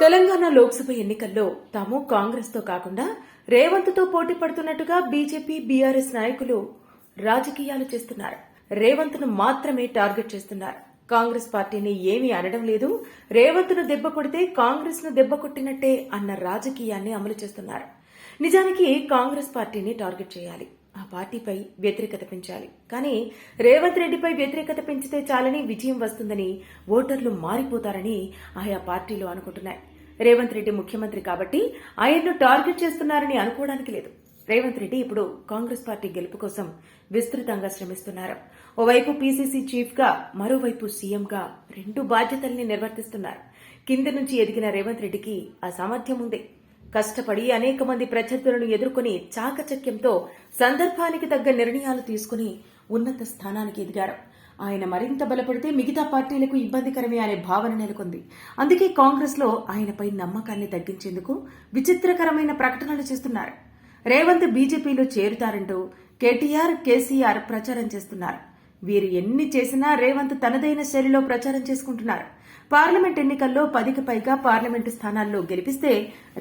తెలంగాణ లోక్సభ ఎన్నికల్లో తాము కాంగ్రెస్తో కాకుండా రేవంత్తో పోటీ పడుతున్నట్టుగా బీజేపీ బీఆర్ఎస్ నాయకులు రాజకీయాలు చేస్తున్నారు. రేవంత్ను మాత్రమే టార్గెట్ చేస్తున్నారు. కాంగ్రెస్ పార్టీని ఏమీ అనడం లేదు. రేవంత్ను దెబ్బ కొడితే కాంగ్రెస్ను దెబ్బ కొట్టినట్టే అన్న రాజకీయాన్ని అమలు చేస్తున్నారు. నిజానికి కాంగ్రెస్ పార్టీని టార్గెట్ చేయాలి. ఆ పార్టీపై వ్యతిరేకత పెంచాలి. కానీ రేవంత్ రెడ్డిపై వ్యతిరేకత పెంచితే చాలని విజయం వస్తుందని ఓటర్లు మారిపోతారని ఆయా పార్టీలు అనుకుంటున్నాయి. రేవంత్ రెడ్డి ముఖ్యమంత్రి కాబట్టి ఆయన్ను టార్గెట్ చేస్తున్నారని అనుకోవడానికి లేదు. రేవంత్ రెడ్డి ఇప్పుడు కాంగ్రెస్ పార్టీ గెలుపు కోసం విస్తృతంగా శ్రమిస్తున్నారు. ఓవైపు పీసీసీ చీఫ్గా మరోవైపు సీఎంగా రెండు బాధ్యతల్ని నిర్వర్తిస్తున్నారు. కింది నుంచి ఎదిగిన రేవంత్ రెడ్డికి ఆ సామర్థ్యం ఉంది. కష్టపడి అనేక మంది ప్రత్యర్థులను ఎదుర్కొని చాకచక్యంతో సందర్భానికి తగ్గ నిర్ణయాలు తీసుకుని ఉన్నత స్థానానికి ఎదిగారు. ఆయన మరింత బలపడితే మిగతా పార్టీలకు ఇబ్బందికరమే అనే భావన నెలకొంది. అందుకే కాంగ్రెస్లో ఆయనపై నమ్మకాన్ని తగ్గించేందుకు విచిత్రకరమైన ప్రకటనలు చేస్తున్నారు. రేవంత్ బీజేపీలో చేరుతారంటూ కేటీఆర్ కేసీఆర్ ప్రచారం చేస్తున్నారు. వీరు ఎన్ని చేసినా రేవంత్ తనదైన శైలిలో ప్రచారం చేసుకుంటున్నారు. పార్లమెంట్ ఎన్నికల్లో పదికి పైగా పార్లమెంటు స్థానాల్లో గెలిపిస్తే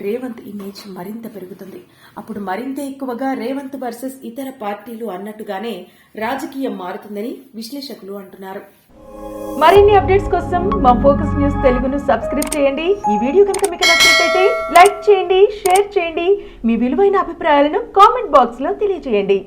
రేవంత్ ఇమేజ్ మరింత పెరుగుతుంది. అప్పుడు మరింత ఎక్కువగా రేవంత్ వర్సెస్ ఇతర పార్టీలు అన్నట్టుగానే రాజకీయం మారుతుందని విశ్లేషకులు అంటున్నారు. మరిన్ని అప్డేట్స్ కోసం మా ఫోకస్ న్యూస్ తెలుగును సబ్స్క్రైబ్ చేయండి. ఈ వీడియో కనుక మీకు నచ్చినట్లయితే లైక్ చేయండి షేర్ చేయండి. మీ విలువైన అభిప్రాయాలను కామెంట్ బాక్స్లో తెలియజేయండి.